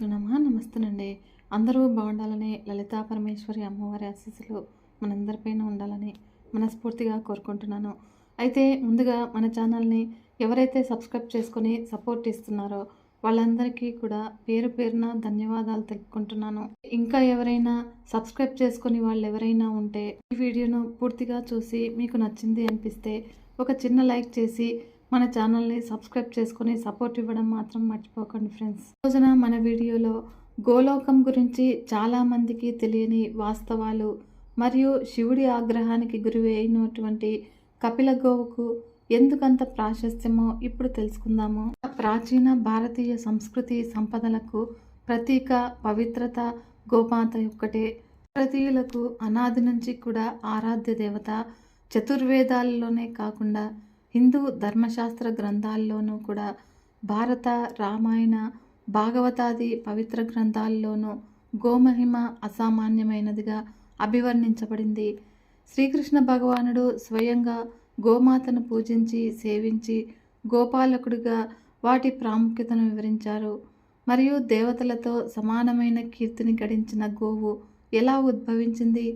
శ్రీమాతృ నమ. నమస్తేనండి. అందరూ బాగుండాలని లలితా పరమేశ్వరి అమ్మవారి ఆశీస్సులు మనందరిపైన ఉండాలని మనస్ఫూర్తిగా కోరుకుంటున్నాను. అయితే ముందుగా మన ఛానల్ని ఎవరైతే సబ్స్క్రైబ్ చేసుకొని సపోర్ట్ ఇస్తున్నారో వాళ్ళందరికీ కూడా పేరు పేరున ధన్యవాదాలు తెలుపుకుంటున్నాను. ఇంకా ఎవరైనా సబ్స్క్రైబ్ చేసుకొని వాళ్ళు ఎవరైనా ఉంటే ఈ వీడియోను పూర్తిగా చూసి మీకు నచ్చింది అనిపిస్తే ఒక చిన్న లైక్ చేసి మన ఛానల్ని సబ్స్క్రైబ్ చేసుకొని సపోర్ట్ ఇవ్వడం మాత్రం మర్చిపోకండి ఫ్రెండ్స్. రోజున మన వీడియోలో గోలోకం గురించి చాలామందికి తెలియని వాస్తవాలు మరియు శివుడి ఆగ్రహానికి గురి అయినటువంటి కపిల గోవుకు ఎందుకంత ప్రాశస్త్యమో ఇప్పుడు తెలుసుకుందాము. ప్రాచీన భారతీయ సంస్కృతి సంపదలకు ప్రతీక పవిత్రత గోమాత ఒక్కటే. భారతీయులకు అనాది నుంచి కూడా ఆరాధ్య దేవత చతుర్వేదాలలోనే కాకుండా హిందూ ధర్మశాస్త్ర గ్రంథాల్లోనూ కూడా భారత రామాయణ భాగవతాది పవిత్ర గ్రంథాల్లోనూ గోమహిమ అసామాన్యమైనదిగా అభివర్ణించబడింది. శ్రీకృష్ణ భగవానుడు స్వయంగా గోమాతను పూజించి సేవించి గోపాలకుడిగా వాటి ప్రాముఖ్యతను వివరించారు. మరియు దేవతలతో సమానమైన కీర్తిని గడించిన గోవు ఎలా ఉద్భవించింది?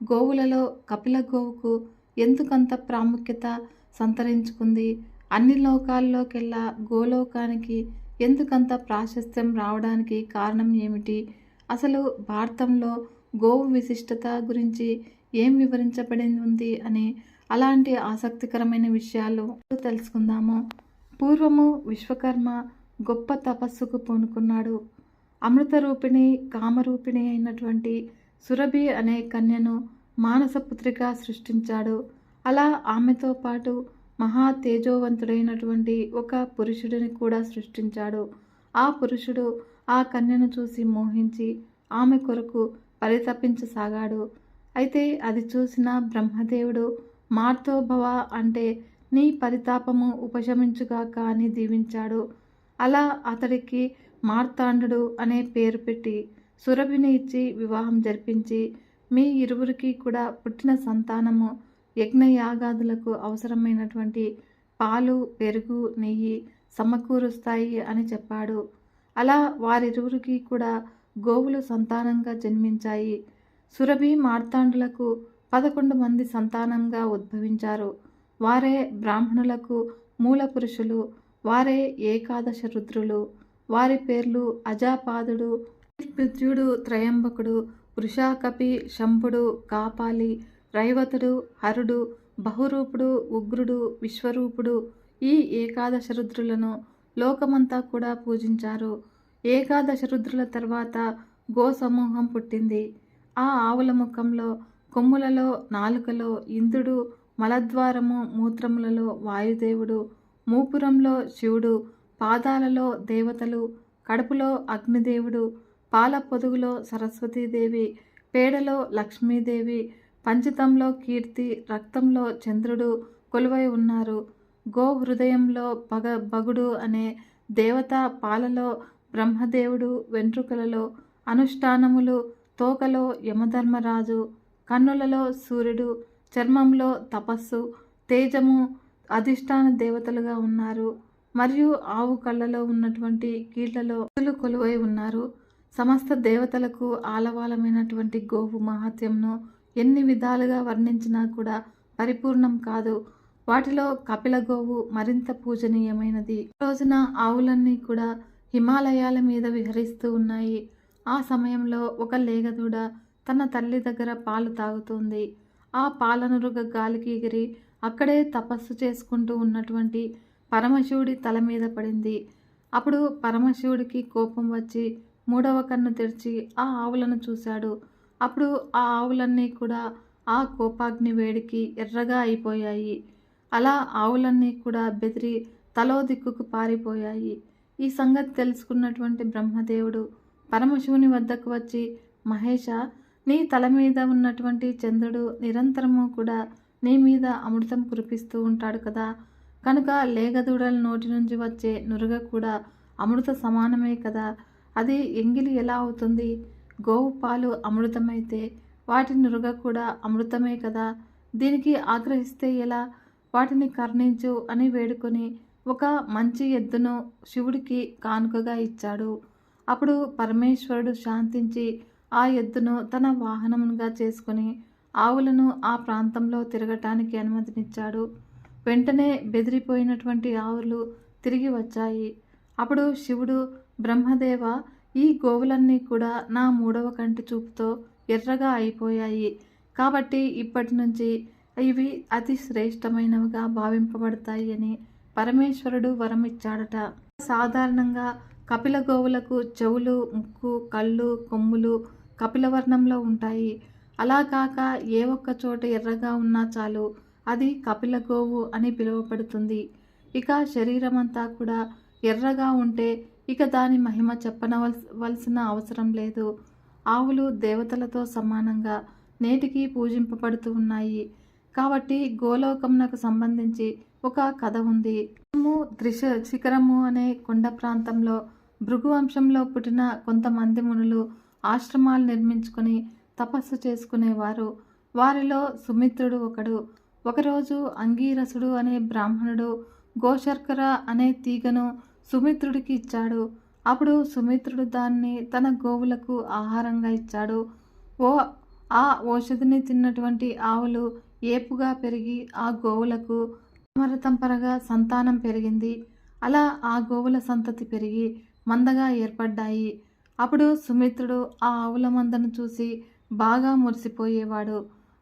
గోవులలో కపిల గోవుకు ఎందుకంత ప్రాముఖ్యత? సంతరించుకుంది. అన్ని లోకాల్లోకెల్లా గోలోకానికి ఎందుకంత ప్రాశస్త్యం రావడానికి కారణం ఏమిటి? అసలు భారతంలో గోవు విశిష్టత గురించి ఏం వివరించబడింది ఉంది అని అలాంటి ఆసక్తికరమైన విషయాలు తెలుసుకుందాము. పూర్వము విశ్వకర్మ గొప్ప తపస్సుకు పూనుకున్నాడు. అమృత రూపిణి కామరూపిణి అయినటువంటి సురభి అనే కన్యను మానసపుత్రిగా సృష్టించాడు. అలా ఆమెతో పాటు మహా తేజోవంతుడైనటువంటి ఒక పురుషుడిని కూడా సృష్టించాడు. ఆ పురుషుడు ఆ కన్యను చూసి మోహించి ఆమె కొరకు పరితపించసాగాడు. అయితే అది చూసిన బ్రహ్మదేవుడు మార్తోభవ అంటే నీ పరితాపము ఉపశమించుగాక అని దీవించాడు. అలా అతడికి మార్తాండు అనే పేరు పెట్టి సురభిని ఇచ్చి వివాహం జరిపించి మీ ఇరువురికి కూడా పుట్టిన సంతానము యజ్ఞయాగాదులకు అవసరమైనటువంటి పాలు పెరుగు నెయ్యి సమకూరుస్తాయి అని చెప్పాడు. అలా వారిరువురికి కూడా గోవులు సంతానంగా జన్మించాయి. సురభి మార్తాండులకు పదకొండు మంది సంతానంగా ఉద్భవించారు. వారే బ్రాహ్మణులకు మూల పురుషులు వారే ఏకాదశ రుద్రులు వారి పేర్లు అజాపాదుడు పృథ్యుడు త్రయంబకుడు వృషాకపి శంభుడు కాపాలి రైవతుడు హరుడు బహురూపుడు ఉగ్రుడు విశ్వరూపుడు ఈ ఏకాదశ రుద్రులను లోకమంతా కూడా పూజించారు. ఏకాదశ రుద్రుల తర్వాత గో సమూహం పుట్టింది. ఆ ఆవుల ముఖంలో కొమ్ములలో నాలుకలో ఇంద్రుడు మలద్వారము మూత్రములలో వాయుదేవుడు మూపురంలో శివుడు పాదాలలో దేవతలు కడుపులో అగ్నిదేవుడు పాల పొదుగులో సరస్వతీదేవి పేడలో లక్ష్మీదేవి పంచితంలో కీర్తి రక్తంలో చంద్రుడు కొలువై ఉన్నారు. గో హృదయంలో పగ బగుడు అనే దేవత పాలలో బ్రహ్మదేవుడు వెంట్రుకలలో అనుష్ఠానములు తోకలో యమధర్మరాజు కన్నులలో సూర్యుడు చర్మంలో తపస్సు తేజము అధిష్టాన దేవతలుగా ఉన్నారు. మరియు ఆవు కళ్ళలో ఉన్నటువంటి కీళ్ళలో కొలువై ఉన్నారు. సమస్త దేవతలకు ఆలవాలమైనటువంటి గోవు మహాత్యంను ఎన్ని విధాలుగా వర్ణించినా కూడా పరిపూర్ణం కాదు. వాటిలో కపిల గోవు మరింత పూజనీయమైనది. రోజున ఆవులన్నీ కూడా హిమాలయాల మీద విహరిస్తూ ఉన్నాయి. ఆ సమయంలో ఒక లేగదూడ తన తల్లి దగ్గర పాలు తాగుతుంది. ఆ పాలనురుగ గాలికి ఎగిరి అక్కడే తపస్సు చేసుకుంటూ ఉన్నటువంటి పరమశివుడి తల మీద పడింది. అప్పుడు పరమశివుడికి కోపం వచ్చి మూడవ కన్ను తెరిచి ఆ ఆవులను చూశాడు. అప్పుడు ఆ ఆవులన్నీ కూడా ఆ కోపాగ్ని వేడికి ఎర్రగా అయిపోయాయి. అలా ఆవులన్నీ కూడా బెదిరి తలో దిక్కుకు పారిపోయాయి. ఈ సంగతి తెలుసుకున్నటువంటి బ్రహ్మదేవుడు పరమశివుని వద్దకు వచ్చి మహేష నీ తల మీద ఉన్నటువంటి చంద్రుడు నిరంతరము కూడా నీ మీద అమృతం కురిపిస్తూ ఉంటాడు కదా. కనుక లేగదూడల నోటి నుంచి వచ్చే నురుగ కూడా అమృత సమానమే కదా. అది ఎంగిలి ఎలా అవుతుంది? గోవు పాలు అమృతమైతే వాటి నురుగ కూడా అమృతమే కదా. దీనికి ఆగ్రహిస్తే ఎలా? వాటిని కర్ణించు అని వేడుకొని ఒక మంచి ఎద్దును శివుడికి కానుకగా ఇచ్చాడు. అప్పుడు పరమేశ్వరుడు శాంతించి ఆ ఎద్దును తన వాహనముగా చేసుకుని ఆవులను ఆ ప్రాంతంలో తిరగటానికి అనుమతినిచ్చాడు. వెంటనే బెదిరిపోయినటువంటి ఆవులు తిరిగి వచ్చాయి. అప్పుడు శివుడు బ్రహ్మదేవ ఈ గోవులన్నీ కూడా నా మూడవ కంటి చూపుతో ఎర్రగా అయిపోయాయి. కాబట్టి ఇప్పటి నుంచి ఇవి అతి శ్రేష్టమైనవిగా భావింపబడతాయి అని పరమేశ్వరుడు వరం ఇచ్చాడట సాధారణంగా కపిల గోవులకు చెవులు ముక్కు కళ్ళు కొమ్ములు కపిలవర్ణంలో ఉంటాయి. అలా కాక ఏ ఒక్క చోట ఎర్రగా ఉన్నా చాలు అది కపిల గోవు అని పిలువబడుతుంది. ఇక శరీరం అంతా కూడా ఎర్రగా ఉంటే ఇక దాని మహిమ చెప్పనవలసిన అవసరం లేదు. ఆవులు దేవతలతో సమానంగా నేటికి పూజింపబడుతూ ఉన్నాయి. కాబట్టి గోలోకంనకు సంబంధించి ఒక కథ ఉంది. మేము శిఖరము అనే కొండ ప్రాంతంలో భృగు వంశంలో పుట్టిన కొంతమంది మునులు ఆశ్రమాలు నిర్మించుకొని తపస్సు చేసుకునేవారు. వారిలో సుమిత్రుడు ఒకడు. ఒకరోజు అంగీరసుడు అనే బ్రాహ్మణుడు గోశర్కర అనే తీగను సుమిత్రుడికి ఇచ్చాడు. అప్పుడు సుమిత్రుడు దాన్ని తన గోవులకు ఆహారంగా ఇచ్చాడు. ఓ ఆ ఔషధిని తిన్నటువంటి ఆవులు ఏపుగా పెరిగి ఆ గోవులకు అమరతంపరగా సంతానం పెరిగింది. అలా ఆ గోవుల సంతతి పెరిగి మందగా ఏర్పడ్డాయి. అప్పుడు సుమిత్రుడు ఆ ఆవుల మందను చూసి బాగా మురిసిపోయేవాడు.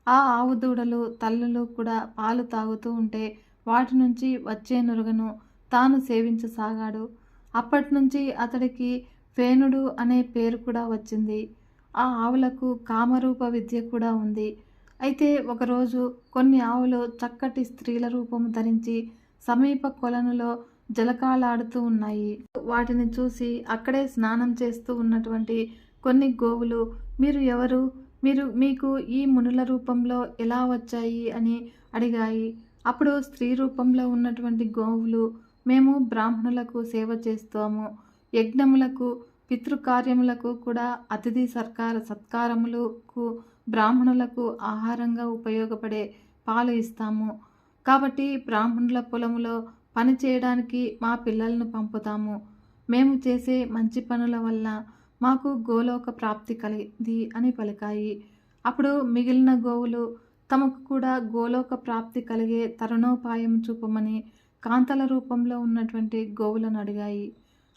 ఆ ఆవు దూడలు తల్లులు కూడా పాలు తాగుతూ ఉంటే వాటి నుంచి వచ్చే నురుగను తాను సేవించసాగాడు. అప్పటి నుంచి అతడికి ఫేనుడు అనే పేరు కూడా వచ్చింది. ఆ ఆవులకు కామరూప విద్య కూడా ఉంది. అయితే ఒకరోజు కొన్ని ఆవులు చక్కటి స్త్రీల రూపం ధరించి సమీప కొలనులో జలకాలాడుతూ ఉన్నాయి. వాటిని చూసి అక్కడే స్నానం చేస్తూ ఉన్నటువంటి కొన్ని గోవులు మీరు ఎవరు? మీరు మీకు ఈ మునుల రూపంలో ఎలా వచ్చాయి? అని అడిగాయి. అప్పుడు స్త్రీ రూపంలో ఉన్నటువంటి గోవులు మేము బ్రాహ్మణులకు సేవ చేస్తాము. యజ్ఞములకు పితృకార్యములకు కూడా అతిథి సర్కార సత్కారములకు బ్రాహ్మణులకు ఆహారంగా ఉపయోగపడే పాలు ఇస్తాము. కాబట్టి బ్రాహ్మణుల పొలములో పని చేయడానికి మా పిల్లలను పంపుతాము. మేము చేసే మంచి పనుల వల్ల మాకు గోలోక ప్రాప్తి కలిగింది అని పలికాయి. అప్పుడు మిగిలిన గోవులు తమకు కూడా గోలోక ప్రాప్తి కలిగే తరుణోపాయం చూపమని కాంతల రూపంలో ఉన్నటువంటి గోవులను అడిగాయి.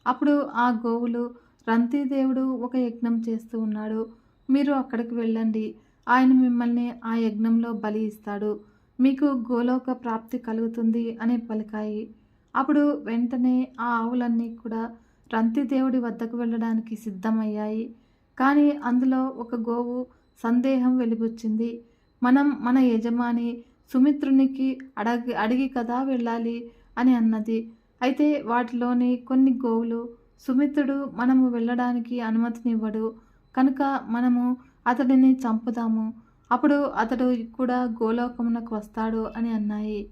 అప్పుడు ఆ గోవులు రంతిదేవుడు ఒక యజ్ఞం చేస్తూ ఉన్నాడు. మీరు అక్కడికి వెళ్ళండి. ఆయన మిమ్మల్ని ఆ యజ్ఞంలో బలి ఇస్తాడు. మీకు గోలోక ప్రాప్తి కలుగుతుంది అని పలికాయి. అప్పుడు వెంటనే ఆ ఆవులన్నీ కూడా రంతిదేవుడి వద్దకు వెళ్ళడానికి సిద్ధమయ్యాయి. కానీ అందులో ఒక గోవు సందేహం వెలిబుచ్చింది. మనం మన యజమాని సుమిత్రునికి అడగి అడిగి కదా వెళ్ళాలి అని అన్నది. అయితే వాటిలోని కొన్ని గోవులు సుమిత్రుడు మనము వెళ్ళడానికి అనుమతినివ్వడు. కనుక మనము అతడిని చంపుదాము. అప్పుడు అతడు కూడా గోలోకమునకు వస్తాడు అని అన్నాయి.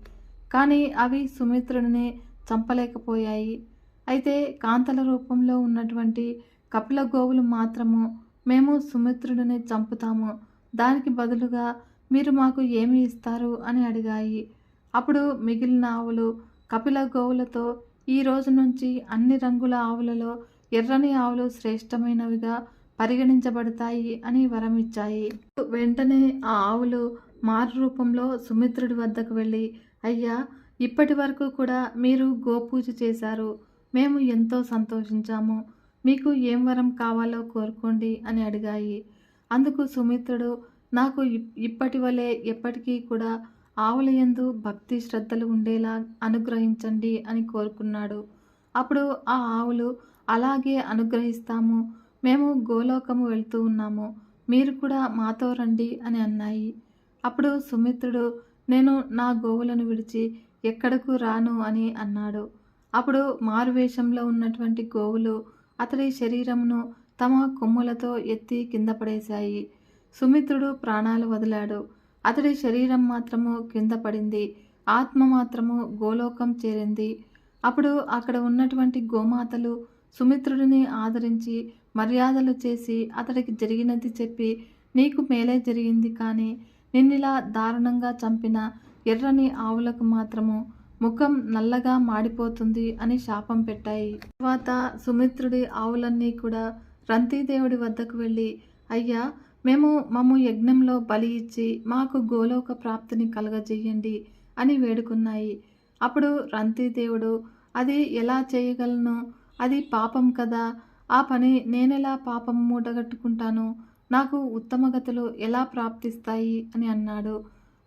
కానీ అవి సుమిత్రుడిని చంపలేకపోయాయి. అయితే కాంతల రూపంలో ఉన్నటువంటి కపిల గోవులు మాత్రము మేము సుమిత్రుడిని చంపుతాము. దానికి బదులుగా మీరు మాకు ఏమి ఇస్తారు? అని అడిగాయి. అప్పుడు మిగిలిన ఆవులు కపిల గోవులతో ఈ రోజు నుంచి అన్ని రంగుల ఆవులలో ఎర్రని ఆవులు శ్రేష్టమైనవిగా పరిగణించబడతాయి అని వరం ఇచ్చాయి. వెంటనే ఆ ఆవులు మారు రూపంలో సుమిత్రుడి వద్దకు వెళ్ళి అయ్యా ఇప్పటి వరకు కూడా మీరు గోపూజ చేశారు. మేము ఎంతో సంతోషించాము. మీకు ఏం వరం కావాలో కోరుకోండి అని అడిగాయి. అందుకు సుమిత్రుడు నాకు ఇప్- ఇప్పటి వలె ఎప్పటికీ కూడా ఆవుల యందు భక్తి శ్రద్ధలు ఉండేలా అనుగ్రహించండి అని కోరుకున్నాడు. అప్పుడు ఆ ఆవులు అలాగే అనుగ్రహిస్తాము. మేము గోలోకము వెళ్తూ ఉన్నాము. మీరు కూడా మాతో రండి అని అన్నాయి. అప్పుడు సుమిత్రుడు నేను నా గోవులను విడిచి ఎక్కడకు రాను అని అన్నాడు. అప్పుడు మారువేషంలో ఉన్నటువంటి గోవులు అతడి శరీరమును తమ కొమ్ములతో ఎత్తి కింద పడేశాయి. సుమిత్రుడు ప్రాణాలు వదిలాడు. అతడి శరీరం మాత్రము కింద పడింది. ఆత్మ మాత్రము గోలోకం చేరింది. అప్పుడు అక్కడ ఉన్నటువంటి గోమాతలు సుమిత్రుడిని ఆదరించి మర్యాదలు చేసి అతడికి జరిగినది చెప్పి నీకు మేలే జరిగింది కానీ నిన్నిలా దారుణంగా చంపిన ఎర్రని ఆవులకు మాత్రము ముఖం నల్లగా మాడిపోతుంది అని శాపం పెట్టాయి. తర్వాత సుమిత్రుడి ఆవులన్నీ కూడా రంతిదేవుడి వద్దకు వెళ్ళి అయ్యా మేము మమ్ము యజ్ఞంలో బలి ఇచ్చి మాకు గోలోక ప్రాప్తిని కలగజేయండి అని వేడుకున్నాయి. అప్పుడు రంతిదేవుడు అది ఎలా చేయగలను? అది పాపం కదా. ఆ పని నేనెలా పాపం మూటగట్టుకుంటాను? నాకు ఉత్తమ గతులు ఎలా ప్రాప్తిస్తాయి? అని అన్నాడు.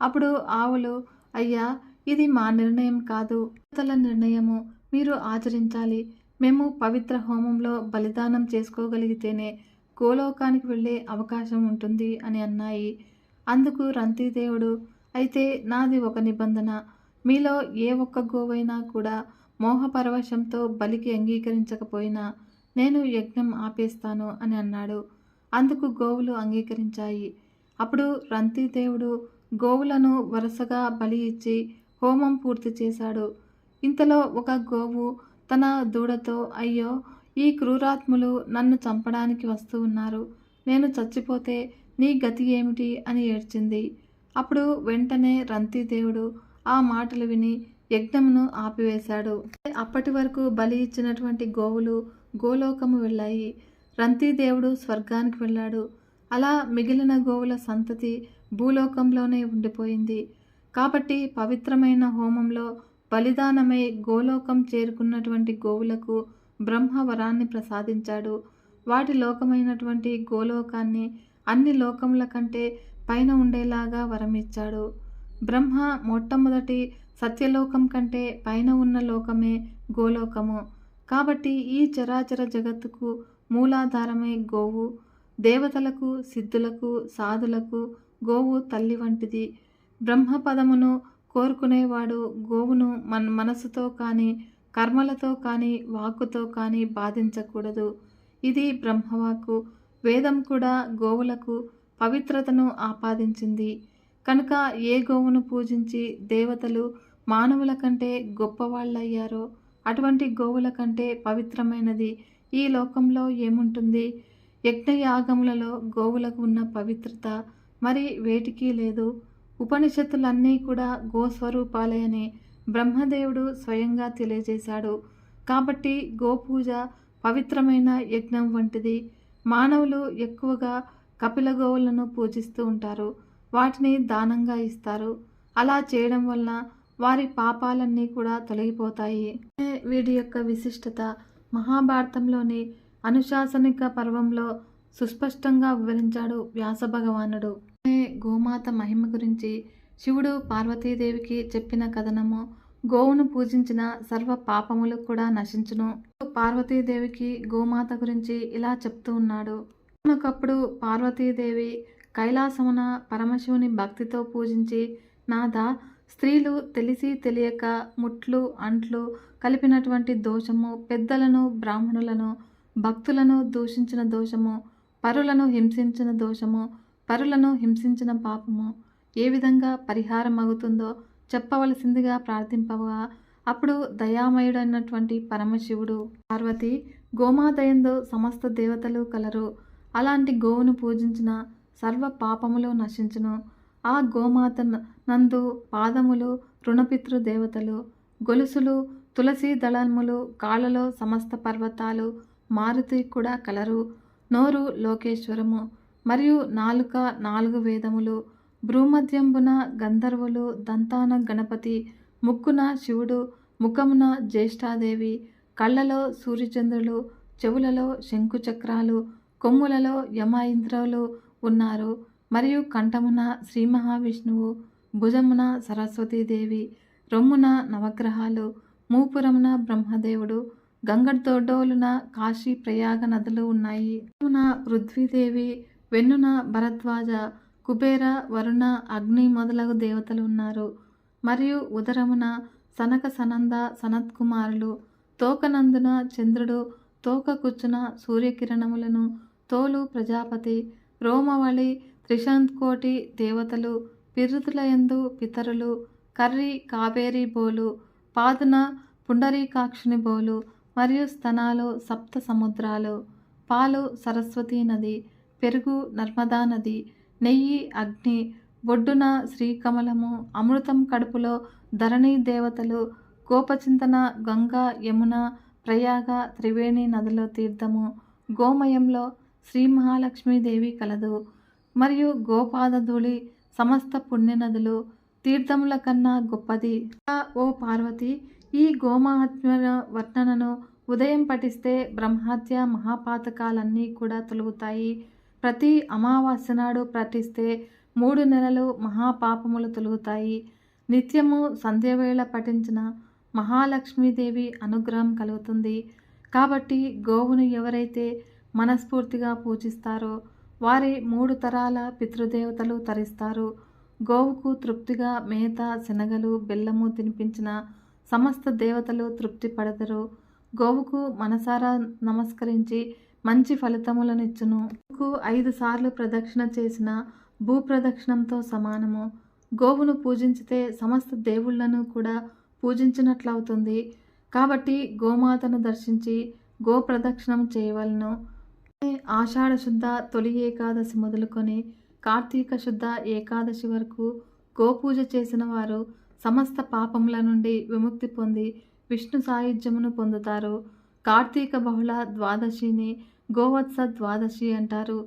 అప్పుడు ఆవులు అయ్యా ఇది మా నిర్ణయం కాదు. తల నిర్ణయము మీరు ఆచరించాలి. మేము పవిత్ర హోమంలో బలిదానం చేసుకోగలిగితేనే గోలోకానికి వెళ్ళే అవకాశం ఉంటుంది అని అన్నాయి. అందుకు రంతిదేవుడు అయితే నాది ఒక నిబంధన. మీలో ఏ ఒక్క గోవైనా కూడా మోహపరవశంతో బలికి అంగీకరించకపోయినా నేను యజ్ఞం ఆపేస్తాను అని అన్నాడు. అందుకు గోవులు అంగీకరించాయి. అప్పుడు రంతిదేవుడు గోవులను వరుసగా బలి ఇచ్చి హోమం పూర్తి చేశాడు. ఇంతలో ఒక గోవు తన దూడతో అయ్యో ఈ క్రూరాత్ములు నన్ను చంపడానికి వస్తూ ఉన్నారు. నేను చచ్చిపోతే నీ గతి ఏమిటి? అని ఏడ్చింది. అప్పుడు వెంటనే రంతిదేవుడు ఆ మాటలు విని యజ్ఞమును ఆపివేశాడు. అప్పటి వరకు బలి ఇచ్చినటువంటి గోవులు గోలోకము వెళ్ళాయి. రంతిదేవుడు స్వర్గానికి వెళ్ళాడు. అలా మిగిలిన గోవుల సంతతి భూలోకంలోనే ఉండిపోయింది. కాబట్టి పవిత్రమైన హోమంలో బలిదానమై గోలోకం చేరుకున్నటువంటి గోవులకు బ్రహ్మ వరాన్ని ప్రసాదించాడు. వాటి లోకమైనటువంటి గోలోకాన్ని అన్ని లోకముల కంటే పైన ఉండేలాగా వరమిచ్చాడు. బ్రహ్మ మొట్టమొదటి సత్యలోకం కంటే పైన ఉన్న లోకమే గోలోకము. కాబట్టి ఈ చరాచర జగత్తుకు మూలాధారమే గోవు. దేవతలకు సిద్ధులకు సాధులకు గోవు తల్లి వంటిది. బ్రహ్మపదమును కోరుకునేవాడు గోవును మన మనసుతో కానీ కర్మలతో కానీ వాక్కుతో కానీ బాధించకూడదు. ఇది బ్రహ్మవాక్కు వేదం కూడా గోవులకు పవిత్రతను ఆపాదించింది. కనుక ఏ గోవును పూజించి దేవతలు మానవుల కంటే గొప్పవాళ్ళయ్యారో అటువంటి గోవుల కంటే పవిత్రమైనది ఈ లోకంలో ఏముంటుంది? యజ్ఞయాగములలో గోవులకు ఉన్న పవిత్రత మరి వేటికి లేదు. ఉపనిషత్తులన్నీ కూడా గోస్వరూపాలే అనే బ్రహ్మదేవుడు స్వయంగా తెలియజేశాడు. కాబట్టి గోపూజ పవిత్రమైన యజ్ఞం వంటిది. మానవులు ఎక్కువగా కపిల గోవులను పూజిస్తూ ఉంటారు. వాటిని దానంగా ఇస్తారు. అలా చేయడం వలన వారి పాపాలన్నీ కూడా తొలగిపోతాయి. వీడి యొక్క విశిష్టత. మహాభారతంలోని అనుశాసనిక పర్వంలో సుస్పష్టంగా వివరించాడు వ్యాస భగవానుడు. గోమాత మహిమ గురించి శివుడు పార్వతీదేవికి చెప్పిన కథనము గోవును పూజించిన సర్వ పాపములు కూడా నశించును. పార్వతీదేవికి గోమాత గురించి ఇలా చెప్తూ ఉన్నాడు. ఒకప్పుడు పార్వతీదేవి కైలాసమున పరమశివుని భక్తితో పూజించి నాథ స్త్రీలు తెలిసి తెలియక ముట్లు అంట్లు కలిపినటువంటి దోషము పెద్దలను బ్రాహ్మణులను భక్తులను దూషించిన దోషము పరులను హింసించిన దోషము పరులను హింసించిన పాపము ఏ విధంగా పరిహారం అవుతుందో చెప్పవలసిందిగా ప్రార్థింపగా అప్పుడు దయామయుడైనటువంటి పరమశివుడు పార్వతి గోమాదయందు సమస్త దేవతలు కలరు. అలాంటి గోవును పూజించిన సర్వ పాపములు నశించును. ఆ గోమాత నందు పాదములు రుణపితృ దేవతలు గొలుసులు తులసి దళములు కాళ్ళలో సమస్త పర్వతాలు మారుతి కూడా కలరు. నోరు లోకేశ్వరము మరియు నాలుక నాలుగు వేదములు భ్రూమధ్యంబున గంధర్వులు దంతాన గణపతి ముక్కున శివుడు ముఖమున జ్యేష్ఠాదేవి కళ్ళలో సూర్యచంద్రులు చెవులలో శంకుచక్రాలు కొమ్ములలో యమాయింద్రులు ఉన్నారు. మరియు కంఠమున శ్రీ మహావిష్ణువు భుజమున సరస్వతీదేవి రొమ్మున నవగ్రహాలు మూపురమున బ్రహ్మదేవుడు గంగడ్దొడ్డోలున కాశీ ప్రయాగ నదులు ఉన్నాయి. పృథ్వీదేవి వెన్నున భరద్వాజ కుబేర వరుణ అగ్ని మొదలగు దేవతలు ఉన్నారు. మరియు ఉదరమున సనక సనంద సనత్కుమారులు తోకనందున చంద్రుడు తోక కూర్చున సూర్యకిరణములను తోలు ప్రజాపతి రోమవళి త్రిశంత్కోటి దేవతలు పిరుతులయందు పితరులు కర్రి కావేరి బోలు పాదున పుండరీకాక్షుని బోలు మరియు స్తనాలు సప్త సముద్రాలు పాలు సరస్వతీ నది పెరుగు నర్మదా నది నెయ్యి అగ్ని బొడ్డున శ్రీకమలము అమృతం కడుపులో ధరణి దేవతలు గోపచింతన గంగా యమున ప్రయాగ త్రివేణి నదిలో తీర్థము గోమయంలో శ్రీ మహాలక్ష్మీదేవి కలదు. మరియు గోపాదధూళి సమస్త పుణ్యనదులు తీర్థముల కన్నా గొప్పది. ఓ పార్వతి ఈ గోమహాత్మ్య వర్ణనను ఉదయం పఠిస్తే బ్రహ్మహత్య మహాపాతకాలన్నీ కూడా తొలుగుతాయి. ప్రతి అమావాస్య నాడు పఠిస్తే మూడు నెలలు మహాపాపములు తొలుగుతాయి. నిత్యము సంధ్యవేళ పఠించిన మహాలక్ష్మీదేవి అనుగ్రహం కలుగుతుంది. కాబట్టి గోవును ఎవరైతే మనస్ఫూర్తిగా పూజిస్తారో వారి మూడు తరాల పితృదేవతలు తరిస్తారు. గోవుకు తృప్తిగా మేత శనగలు బెల్లము తినిపించిన సమస్త దేవతలు తృప్తి పడదరు గోవుకు మనసారా నమస్కరించి మంచి ఫలితములనిచ్చును గోవుకు ఐదు సార్లు ప్రదక్షిణ చేసిన భూప్రదక్షిణంతో సమానము. గోవును పూజించితే సమస్త దేవుళ్ళను కూడా పూజించినట్లవుతుంది. కాబట్టి గోమాతను దర్శించి గో ప్రదక్షిణం చేయవలను ఆషాఢ శుద్ధ తొలి ఏకాదశి మొదలుకొని కార్తీక శుద్ధ ఏకాదశి వరకు గోపూజ చేసిన వారు సమస్త పాపముల నుండి విముక్తి పొంది విష్ణు సాయుధ్యమును పొందుతారు. కార్తీక బహుళ ద్వాదశిని గోవత్స ద్వాదశి అంటారు.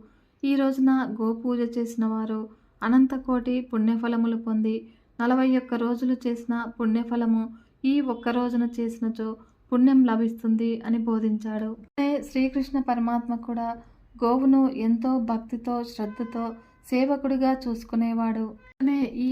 ఈ రోజున గోపూజ చేసిన వారు అనంతకోటి పుణ్యఫలములు పొంది నలభై ఒక్క రోజులు చేసిన పుణ్యఫలము ఈ ఒక్క రోజున చేసినచో పుణ్యం లభిస్తుంది అని బోధించాడు. శ్రీకృష్ణ పరమాత్మ కూడా గోవును ఎంతో భక్తితో శ్రద్ధతో సేవకుడిగా చూసుకునేవాడు. ఈ